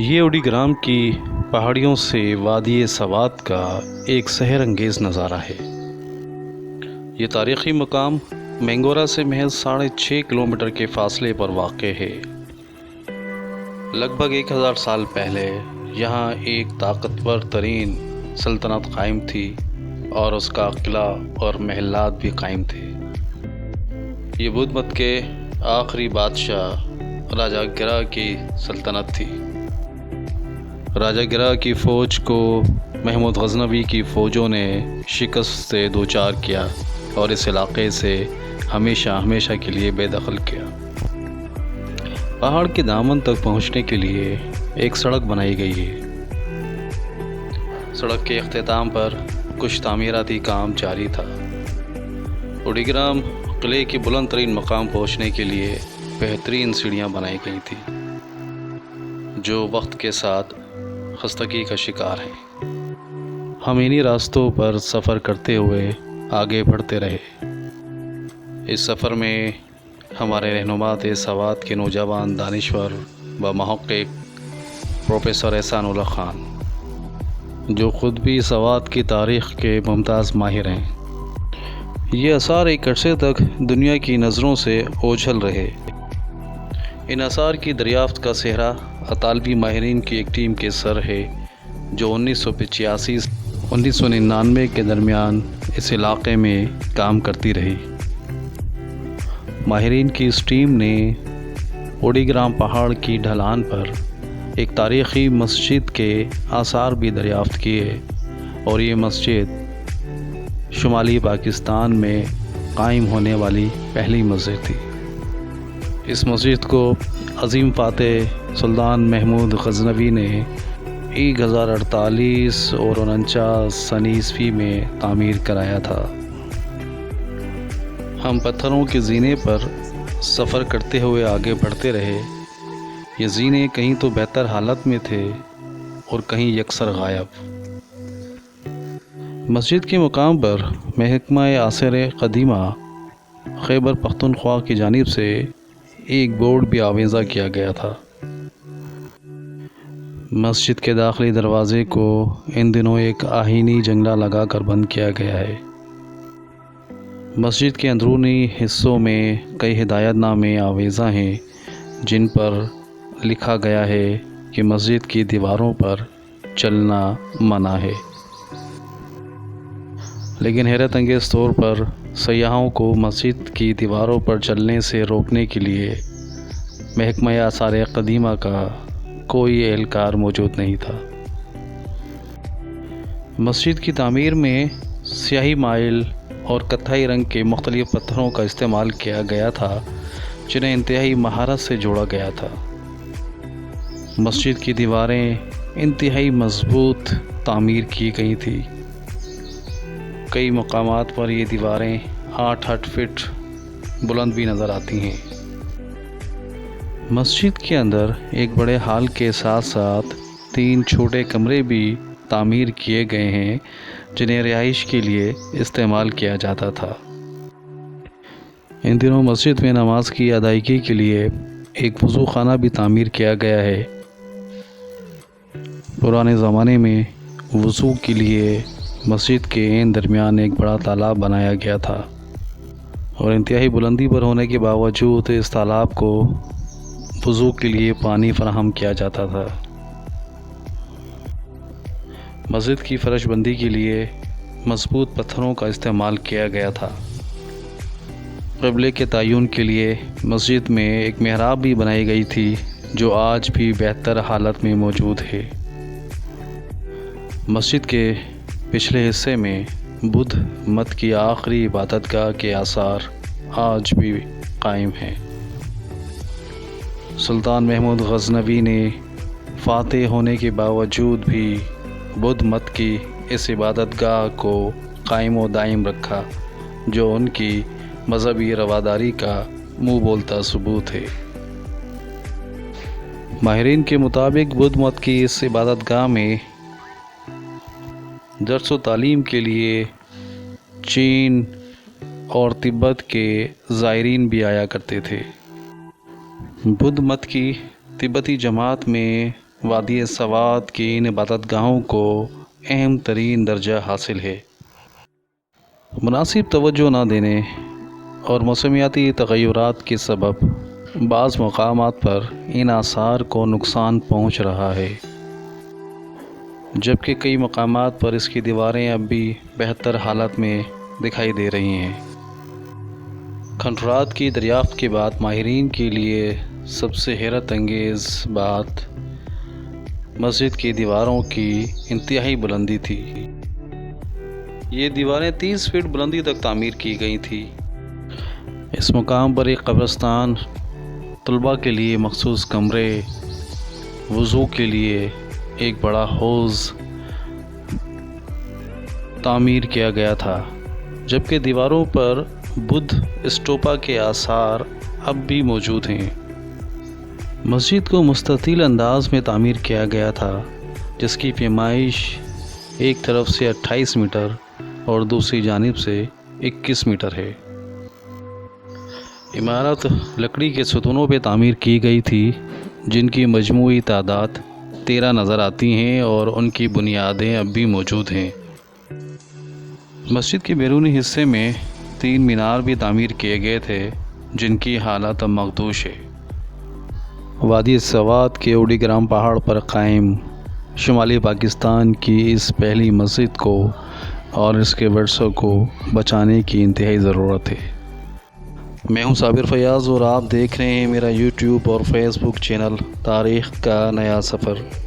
ये उड़ीग्राम की पहाड़ियों से वादी सवात का एक सहर अंगेज़ नज़ारा है। ये तारीख़ी मकाम मैंगोरा से महज साढ़े छः किलोमीटर के फासले पर वाक़ है। लगभग एक हज़ार साल पहले यहाँ एक ताकतवर तरीन सल्तनत कायम थी और उसका किला और महलात भी कायम थे। ये बुद्ध मत के आखिरी बादशाह राजा गिरा की सल्तनत थी। राजा गिरा की फ़ौज को महमूद गजनवी की फ़ौजों ने शिकस्त से दो चार किया और इस इलाके से हमेशा हमेशा के लिए बेदखल किया। पहाड़ के दामन तक पहुँचने के लिए एक सड़क बनाई गई है। सड़क के अख्ताम पर कुछ तामीराती काम जारी था। उड़ीग्राम किले के बुलंद तरीन मकाम पहुँचने के लिए बेहतरीन सीढ़ियाँ बनाई गई थी, जो वक्त के साथ खस्तगी का शिकार हैं। हम इन्हीं रास्तों पर सफ़र करते हुए आगे बढ़ते रहे। इस सफ़र में हमारे रहनुमा थे सवात के नौजवान दानश्वर व महक़ प्रोफेसर एहसानुल्ला ख़ान, जो ख़ुद भी सवात की तारीख़ के मुमताज़ माहिर हैं। ये आसार एक अरसे तक दुनिया की नज़रों से ओझल रहे। इन आसार की दरियाफ्त का सेहरा अतालवी माहरीन की एक टीम के सर है, जो उन्नीस सौ पचासी, उन्नीस सौ निन्यानवे के दरमियान इस इलाके में काम करती रही। माहरीन की इस टीम ने ओडीग्राम पहाड़ की ढलान पर एक तारीख़ी मस्जिद के आसार भी दरियाफ़्त किए और ये मस्जिद शुमाली पाकिस्तान में कायम होने वाली पहली मस्जिद थी। इस मस्जिद को अजीम फ़ातह सुल्तान महमूद गजनवी ने एक हज़ार अड़तालीस और उनचास सन ईस्वी में तामीर कराया था। हम पत्थरों के जीने पर सफ़र करते हुए आगे बढ़ते रहे। ये जीने कहीं तो बेहतर हालत में थे और कहीं यकसर गायब। मस्जिद के मुकाम पर महकमा आसर कदीमा खैबर पख्तनख्वा की जानब से एक बोर्ड भी आवेज़ा किया गया था। मस्जिद के दाखिली दरवाज़े को इन दिनों एक आहीनी जंगला लगाकर बंद किया गया है। मस्जिद के अंदरूनी हिस्सों में कई हिदायतनामे आवेज़ा हैं, जिन पर लिखा गया है कि मस्जिद की दीवारों पर चलना मना है। लेकिन हैरत अंगेज़ तौर पर सयाहों को मस्जिद की दीवारों पर चलने से रोकने के लिए महकमा आसार कदीमा का कोई एहलकार मौजूद नहीं था। मस्जिद की तामीर में स्याही माइल और कत्थई रंग के मुख्तलिफ़ पत्थरों का इस्तेमाल किया गया था, जिन्हें इंतहाई महारत से जोड़ा गया था। मस्जिद की दीवारें इंतहाई मज़बूत तामीर की गई थी। कई मकाम पर ये दीवारें आठ आठ फिट बुलंद भी नज़र आती हैं। मस्जिद के अंदर एक बड़े हाल के साथ साथ तीन छोटे कमरे भी तामीर किए गए हैं, जिन्हें रिहाइश के लिए इस्तेमाल किया जाता था। इन दिनों मस्जिद में नमाज़ की अदायगी के लिए एक वज़ू खाना भी तामीर किया गया है। पुराने ज़माने में वज़ू के लिए मस्जिद के इन दरमियान एक बड़ा तालाब बनाया गया था और इंतहाई बुलंदी पर होने के बावजूद इस तालाब को वज़ू के लिए पानी फराहम किया जाता था। मस्जिद की फरशबंदी के लिए मज़बूत पत्थरों का इस्तेमाल किया गया था। कबले के तयन के लिए मस्जिद में एक महराब भी बनाई गई थी, जो आज भी बेहतर हालत में मौजूद है। मस्जिद के पिछले हिस्से में बुद्ध मत की आखिरी इबादत गाह के आसार आज भी कायम हैं। सुल्तान महमूद गजनवी ने फ़ातह होने के बावजूद भी बुद्ध मत की इस इबादत गाह को कायम व दायम रखा, जो उनकी मजहबी रवादारी का मुँह बोलता सबूत है। माहरीन के मुताबिक बुद्ध मत की इस इबादत गाह में दरस तालीम के लिए चीन और तिब्बत के ज़ायरीन भी आया करते थे। बुद्ध मत की तिब्बती जमात में वादी सवात की इन इबादत गाहों को अहम तरीन दर्जा हासिल है। मुनासिब तवज्जो ना देने और मौसमियाती तगैरत के सबब, बाज़ मकाम पर इन आसार को नुकसान पहुँच रहा है। जबकि कई मकाम पर इसकी दीवारें अब भी बेहतर हालत में दिखाई दे रही हैं। खंडरात की दरियाफ्त के बाद माहरीन के लिए सबसे हैरत अंगेज़ बात मस्जिद की दीवारों की इंतहाई बुलंदी थी। ये दीवारें तीस फीट बुलंदी तक तामीर की गई थी। इस मुकाम पर एक कब्रस्तान तलबा के लिए मखसूस कमरे, वज़ू के लिए एक बड़ा हौज़ तामीर किया गया था, जबकि दीवारों पर बुद्ध स्टोपा के आसार अब भी मौजूद हैं। मस्जिद को मुस्ततील अंदाज में तामीर किया गया था, जिसकी पैमाइश एक तरफ़ से 28 मीटर और दूसरी जानब से 21 मीटर है। इमारत लकड़ी के सतूनों पर तामीर की गई थी, जिनकी मजमू तादाद तेरह नज़र आती हैं और उनकी बुनियादें अब भी मौजूद हैं। मस्जिद के बैरूनी हिस्से में तीन मीनार भी तामीर किए गए थे, जिनकी हालत अब मखदूश है। वादी सवात के ओडीग्राम पहाड़ पर कायम, शुमाली पाकिस्तान की इस पहली मस्जिद को और इसके वर्षों को बचाने की इंतहाई ज़रूरत है। मैं हूँ साबिर फयाज़ और आप देख रहे हैं मेरा यूट्यूब और फेसबुक चैनल, तारीख़ का नया सफ़र।